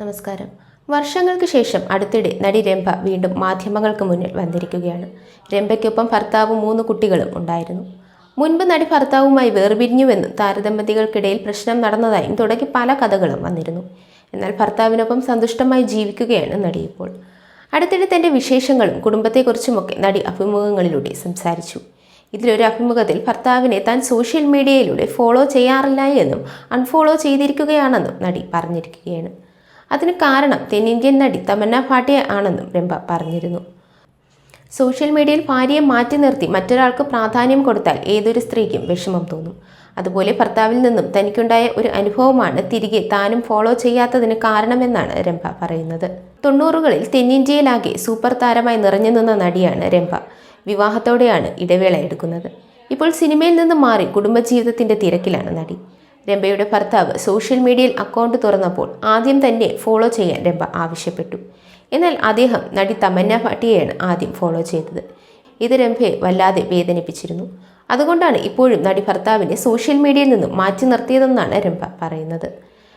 നമസ്കാരം. വർഷങ്ങൾക്ക് ശേഷം അടുത്തിടെ നടി രംഭ വീണ്ടും മാധ്യമങ്ങൾക്ക് മുന്നിൽ വന്നിരിക്കുകയാണ്. രംഭയ്ക്കൊപ്പം ഭർത്താവും മൂന്ന് കുട്ടികളും ഉണ്ടായിരുന്നു. മുൻപ് നടി ഭർത്താവുമായി വേർപിരിഞ്ഞുവെന്നും താരദമ്പതികൾക്കിടയിൽ പ്രശ്നം നടന്നതായും തുടങ്ങി പല കഥകളും വന്നിരുന്നു. എന്നാൽ ഭർത്താവിനൊപ്പം സന്തുഷ്ടമായി ജീവിക്കുകയാണ് നടി ഇപ്പോൾ. അടുത്തിടെ തന്റെ വിശേഷങ്ങളും കുടുംബത്തെക്കുറിച്ചുമൊക്കെ നടി അഭിമുഖങ്ങളിലൂടെ സംസാരിച്ചു. ഇതിലൊരു അഭിമുഖത്തിൽ ഭർത്താവിനെ താൻ സോഷ്യൽ മീഡിയയിലൂടെ ഫോളോ ചെയ്യാറില്ല എന്നും അൺഫോളോ ചെയ്തിരിക്കുകയാണെന്നും നടി പറഞ്ഞിരിക്കുകയാണ്. അതിന് കാരണം തെന്നിന്ത്യൻ നടി തമന്ന ഭാട്ടിയ ആണെന്നും രംഭ പറഞ്ഞിരുന്നു. സോഷ്യൽ മീഡിയയിൽ ഭാര്യയെ മാറ്റി നിർത്തി മറ്റൊരാൾക്ക് പ്രാധാന്യം കൊടുത്താൽ ഏതൊരു സ്ത്രീക്കും വിഷമം തോന്നും. അതുപോലെ ഭർത്താവിൽ നിന്നും തനിക്കുണ്ടായ ഒരു അനുഭവമാണ് തിരികെ താനും ഫോളോ ചെയ്യാത്തതിന് കാരണമെന്നാണ് രംഭ പറയുന്നത്. തൊണ്ണൂറുകളിൽ തെന്നിന്ത്യയിലാകെ സൂപ്പർ താരമായി നിറഞ്ഞു നിന്ന നടിയാണ് രംഭ. വിവാഹത്തോടെയാണ് ഇടവേള എടുക്കുന്നത്. ഇപ്പോൾ സിനിമയിൽ നിന്ന് മാറി കുടുംബജീവിതത്തിന്റെ തിരക്കിലാണ് നടി. രംഭയുടെ ഭർത്താവ് സോഷ്യൽ മീഡിയയിൽ അക്കൗണ്ട് തുറന്നപ്പോൾ ആദ്യം തന്നെ ഫോളോ ചെയ്യാൻ രംഭ ആവശ്യപ്പെട്ടു. എന്നാൽ അദ്ദേഹം നടി തമന്ന ഭാട്ടിയെയാണ് ആദ്യം ഫോളോ ചെയ്തത്. ഇത് രംഭയെ വല്ലാതെ വേദനിപ്പിച്ചിരുന്നു. അതുകൊണ്ടാണ് ഇപ്പോഴും നടി ഭർത്താവിനെ സോഷ്യൽ മീഡിയയിൽ നിന്നും മാറ്റി നിർത്തിയതെന്നാണ് രംഭ പറയുന്നത്.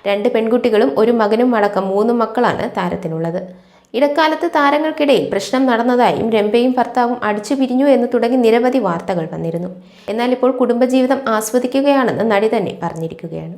രണ്ട് പെൺകുട്ടികളും ഒരു മകനും അടക്കം മൂന്ന് മക്കളാണ് താരത്തിനുള്ളത്. ഇടക്കാലത്ത് താരങ്ങൾക്കിടയിൽ പ്രശ്നം നടന്നതായും രംഭയും ഭർത്താവും അടിച്ചു പിരിഞ്ഞു എന്ന് തുടങ്ങി നിരവധി വാർത്തകൾ വന്നിരുന്നു. എന്നാൽ ഇപ്പോൾ കുടുംബജീവിതം ആസ്വദിക്കുകയാണെന്ന് നടി തന്നെ പറഞ്ഞിരിക്കുകയാണ്.